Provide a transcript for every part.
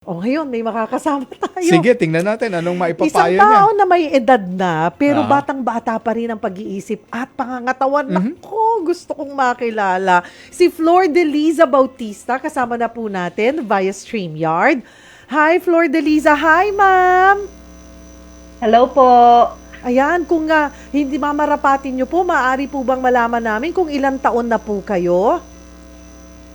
O ngayon, may makakasama tayo. Sige, tingnan natin anong Isang maipapayo niya. tao na may edad na, pero Ah. batang-bata pa rin ang pag-iisip at pangangatawan. Mhm. Nako, gusto kong makilala. Si Flor Deliza Bautista, kasama na po natin via StreamYard. Hi, Flor Deliza. Hi, ma'am. Hello po. Ayan, kung nga hindi mamarapatin nyo po, maaari po bang malaman namin kung ilang taon na po kayo?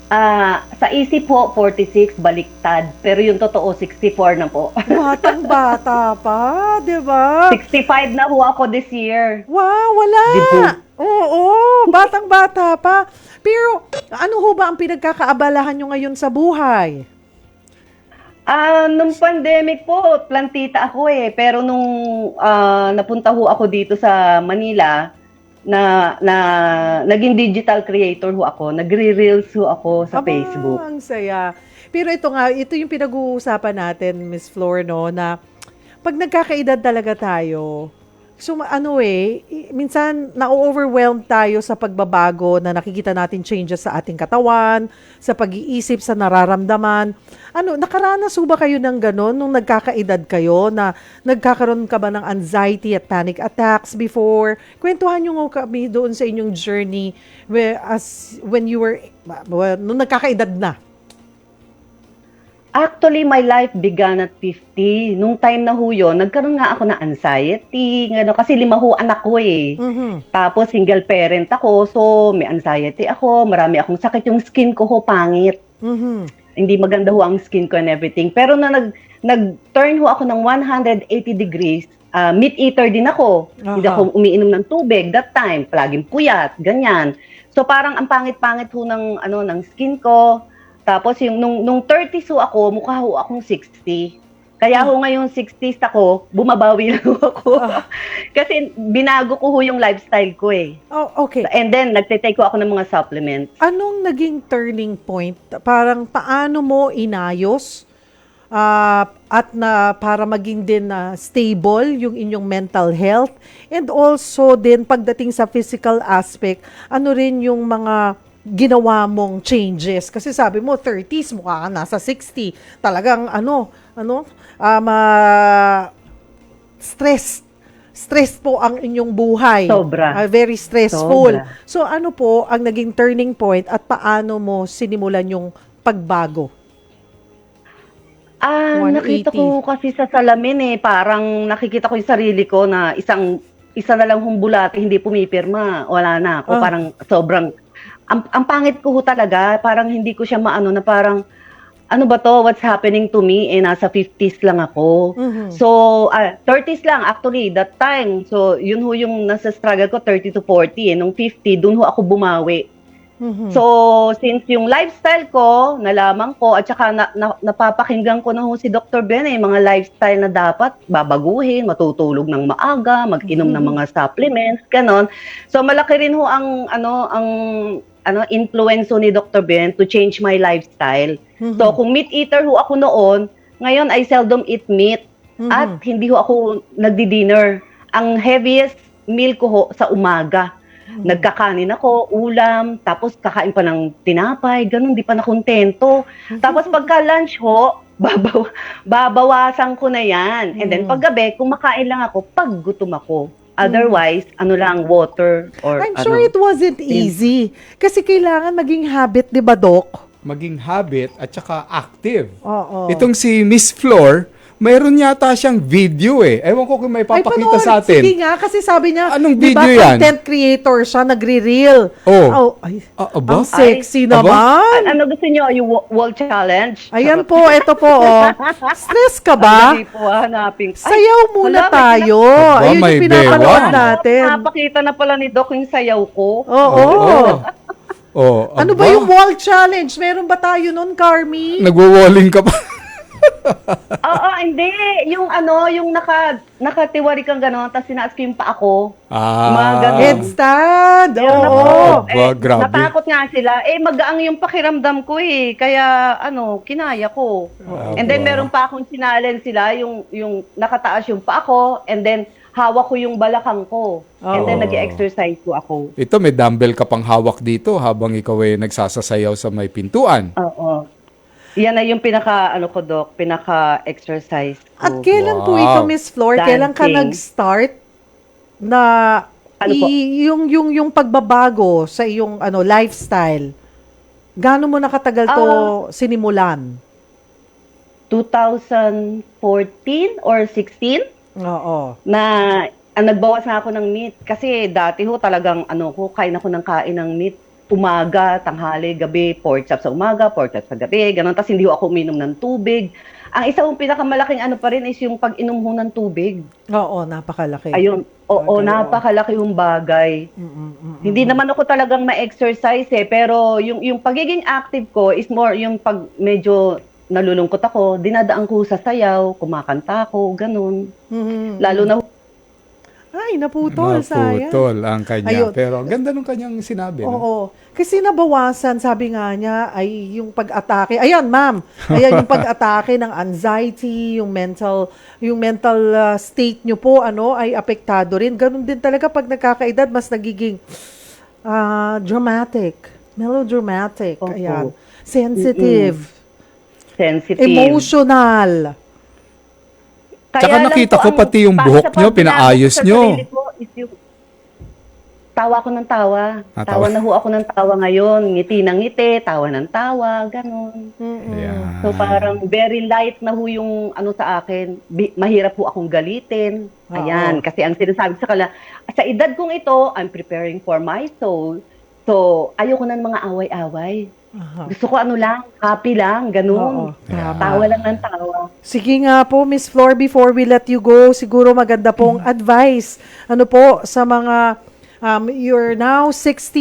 Ah, sa isip po 46 baliktad, pero yung totoo 64 na po. Batang-bata pa, di ba? 65 na ho ako this year. Wow, wala. Di po. Oo, batang-bata pa. Pero ano ho ba ang pinagkakaabalahan nyo ngayon sa buhay? Ah, nung pandemic po, plantita ako eh, pero nung ah, napunta ho ako dito sa Manila, na na naging digital creator ho ako, nagre-reels ho ako sa Aba, Facebook. ang saya. Pero ito nga, ito yung pinag-uusapan natin, Miss Flor, no, na pag nagkakaedad talaga tayo, so ano eh, minsan na-overwhelm tayo sa pagbabago na nakikita natin changes sa ating katawan, sa pag-iisip, sa nararamdaman. Ano, nakaranas ba kayo ng ganon nung nagkakaedad kayo na nagkakaroon ka ba ng anxiety at panic attacks before? Kwentuhan nga kami doon sa inyong journey where, as, when you were, well, nung nagkakaedad na. Actually, my life began at 50. Nung time na ho yun, nagkaroon nga ako ng anxiety, ano, kasi lima ho anak ko eh. Mhm. Tapos single parent ako, so may anxiety ako, marami akong sakit, yung skin ko ho pangit. Mhm. Hindi maganda ho ang skin ko and everything. Pero na nag nag-turn ho ako ng 180 degrees, ah, meat eater din ako. Hindi Aha. ako umiinom ng tubig that time, palaging puyat, ganyan. So parang ang pangit-pangit ho ng ano ng skin ko. Tapos yung nung nung 30s ho ako, mukha ho akong 60. Kaya ho ngayong 60s ako, bumabawi lang ako. Ah. Kasi binago ko ho yung lifestyle ko eh. Oh, okay. And then, nagtitake ko ako ng mga supplements. Anong naging turning point? Parang paano mo inayos ah, at na para maging din na stable yung inyong mental health and also din pagdating sa physical aspect, ano rin yung mga ginawa mong changes kasi sabi mo 30s mukha ka nasa 60 talagang ano ano um, ah, stress stress po ang inyong buhay Sobra. Ah, very stressful Sobra. So ano po ang naging turning point at paano mo sinimulan yung pagbago? Ah, 180. nakita ko kasi sa salamin eh, parang nakikita ko yung sarili ko na isang isa na lang humbulate, hindi pumipirma, wala na ako. Ah. Parang sobrang, ang, ang pangit ko talaga, parang hindi ko siya maano na parang, ano ba to, what's happening to me? Eh, nasa 50s lang ako. Mhm. So, ah, 30s lang actually, that time. So, yun ho yung nasa struggle ko, 30 to 40. Eh. Nung 50, dun ho ako bumawi. Mhm. So, since yung lifestyle ko, nalaman ko, at saka na, na- napapakinggan ko na ho si Dr. Ben, eh, mga lifestyle na dapat babaguhin, matutulog ng maaga, mag-inom ng Mhm. mga supplements, ganon. So, malaki rin ho ang, ano, ang, ano, influence ho ni Dr. Ben to change my lifestyle. Mhm. So, kung meat eater ho ako noon, ngayon I seldom eat meat. Mhm. At hindi ho ako nagdi-dinner. Ang heaviest meal ko ho sa umaga. Mhm. Nagkakanin ako, ulam, tapos kakain pa ng tinapay, ganun, di pa nakontento. Tapos pagka lunch ho, babaw, babawasan ko na yan. And then Mm. paggabi, kumakain lang ako pag gutom ako. Otherwise, ano lang, water or I'm ano. sure it wasn't easy. Kasi kailangan maging habit, di ba, Doc? Maging habit at saka active. Oo. Itong si Miss Flor, mayroon yata siyang video eh. Ewan ko kung may Ay, papakita panoorin. sa atin. Sige nga, kasi sabi niya, Anong video yan? content creator siya, nagre-reel. Oh. ay, Ah, aba? ang sexy Aba? naman. Ano gusto niyo, yung wa- wall challenge? Ayan po, ito po, oh. Stress ka ba? Hindi po, hanapin. Ay, Sayaw muna wala, may tayo. Aba, Ayun may yung pinapanood bewang. natin. Napakita na pala ni Doc yung sayaw ko. Oo. Oh, Ano ba aba? yung wall challenge? Meron ba tayo nun, Carmi? Nagwo-walling ka pa. Oo, hindi. Yung ano, yung naka, nakatiwari kang gano'n, tapos sinaas ko yung paa ko. ah. Mga. Headstand. Meron Oo. ako. Aba, grabe. Natakot nga sila. Eh, magaang yung pakiramdam ko eh. Kaya, ano, kinaya ko. Aba. And then, meron pa akong sinalen sila, yung, yung nakataas yung paa ko, and then, hawak ko yung balakang ko. And then, Oo. nag-exercise ko ako. Ito, may dumbbell ka pang hawak dito habang ikaw ay nagsasasayaw sa may pintuan. Oo. Yan na yung pinaka, ano ko, Doc, pinaka-exercise ko. At kailan po Wow. ito, Miss Flor? Kailan ka Dancing. nag-start na Ano po? i- yung yung yung pagbabago sa iyong ano lifestyle? Gaano mo nakatagal to Ah. sinimulan? 2014 or 16 Oo. na ah, nagbawas na ako ng meat. Kasi dati ho talagang ano ko, kain ako ng kain ng meat. Umaga, tanghali, gabi, pork chop sa umaga, pork chop sa gabi, ganun. Tapos hindi ako uminom ng tubig. Ang isa kong pinakamalaking ano pa rin is yung pag-inom ho ng tubig. Oo, napakalaki. Ayun, oo, Bagay, napakalaki yung bagay. Mm, mm, mm, Hindi naman ako talagang ma-exercise eh, pero yung, yung pagiging active ko is more yung pag medyo nalulungkot ako, dinadaan ko sa sayaw, kumakanta ako, ganun. Mm, mm, Lalo na Ay, naputol, sayang. Naputol ang kanya. Ayun. Pero ang ganda nung kanyang sinabi. no? Oo. Kasi nabawasan, sabi nga niya, ay yung pag-atake. Ayan, ma'am. Ayan yung pag-atake ng anxiety, yung mental yung mental uh, state nyo po ano ay apektado rin. Ganun din talaga pag nagkakaedad mas nagiging ah, dramatic, melodramatic. Opo. Ayan. Sensitive, sensitive. emotional. Tsaka lang nakita ko ang- pati yung buhok nyo, pinaayos nyo. yung tawa ko ng tawa. Ah, tawa tawa. na ho ako ng tawa ngayon. Ngiti ng ngiti, tawa ng tawa, ganun. Ayan. So parang very light na ho yung ano sa akin. Bi- mahirap ho akong galitin. Oo. Ayan, kasi ang sinasabi sa kala, sa edad kong ito, I'm preparing for my soul. So, ayoko ng mga away-away. Aha. Gusto ko ano lang, happy lang, Oo, ganun. tama. Tawa lang ng tawa. Sige nga po, Miss Flor, before we let you go, siguro maganda pong advice. Ano po, sa mga, um, you're now 60,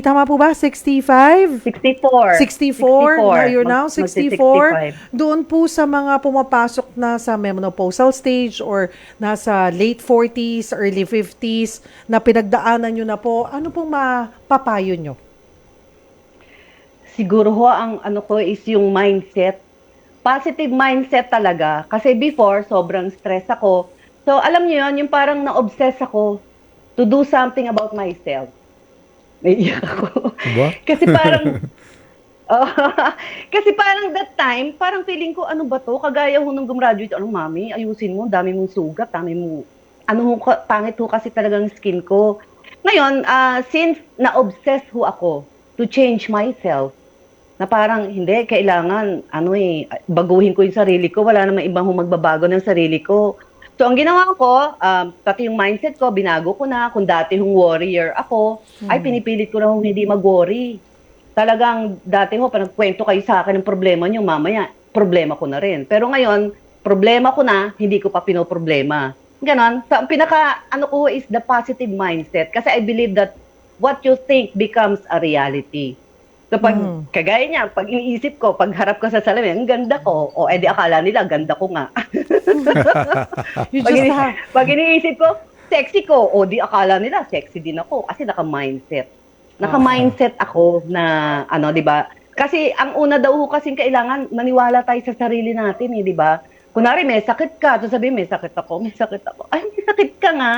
tama po ba? 65? 64. 64, now you're now Mag- magsi- 64. 65. Doon po sa mga pumapasok na sa menopausal stage or nasa late 40s, early 50s, na pinagdaanan nyo na po, ano pong mapapayo nyo? Siguro ho, ang ano ko is yung mindset. Positive mindset talaga. Kasi before, sobrang stress ako. So, alam niyo yun, yung parang na-obsess ako to do something about myself. Naiiyak ako. Diba? Kasi parang, Oh, kasi parang that time, parang feeling ko, ano ba to? Kagaya ho nung gumraduate, ano mami, ayusin mo, dami mong sugat, dami mo, ano ho, pangit ho kasi talagang skin ko. Ngayon, ah, since na-obsess ho ako to change myself, na parang hindi, kailangan, ano eh, baguhin ko yung sarili ko, wala namang ibang hong magbabago ng sarili ko. So, ang ginawa ko, um, pati yung mindset ko, binago ko na. Kung dati hong warrior ako, ay pinipilit ko na hindi mag-worry. Talagang dati ho, pa nagkwento kayo sa akin ng problema nyo, mamaya, problema ko na rin. Pero ngayon, problema ko na, hindi ko pa pinoproblema. Ganon. So, ang pinaka, ano ko is the positive mindset. Kasi I believe that what you think becomes a reality. So pag, Mm. kagaya niya, pag iniisip ko, pag harap ko sa salamin, ang ganda ko. O edi akala nila, ganda ko nga. Pag, ini- have, pag iniisip ko, sexy ko. O di akala nila, sexy din ako. Kasi naka-mindset. Naka-mindset ako na, ano, di ba? Kasi ang una daw ho kasing kailangan, maniwala tayo sa sarili natin, eh, di ba? Kunwari, may sakit ka. So sabihin, may sakit ako, may sakit ako. Ay, may sakit ka nga.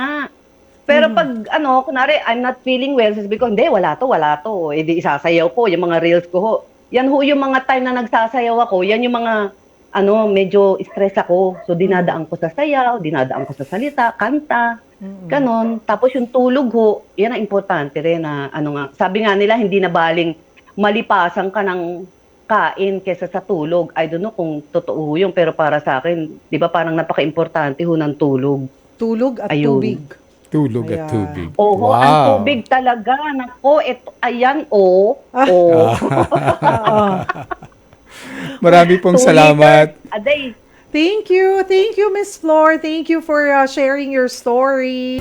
Pero pag, ano, kunwari, I'm not feeling well, sasabihin ko, hindi, wala to, wala to. Eh, di isasayaw ko, yung mga reels ko ho. Yan ho yung mga time na nagsasayaw ako, yan yung mga, ano, medyo stress ako. So, dinadaan ko sa sayaw, dinadaan ko sa salita, kanta, ganon. Tapos yung tulog ho, yan ang importante rin na, ano nga, sabi nga nila, hindi na baling malipasan ka ng kain kesa sa tulog. I don't know kung totoo yun, pero para sa akin, di ba parang napaka-importante ho ng tulog. tulog at Ayun. tubig. Tulog Ayan. at tubig. Oho, ang tubig talaga. Nako, ito, ayan, oh. Ah. Oh. Oo. Marami pong Two salamat. liters A day. Thank you. Thank you, Miss Flor. Thank you for uh, sharing your story.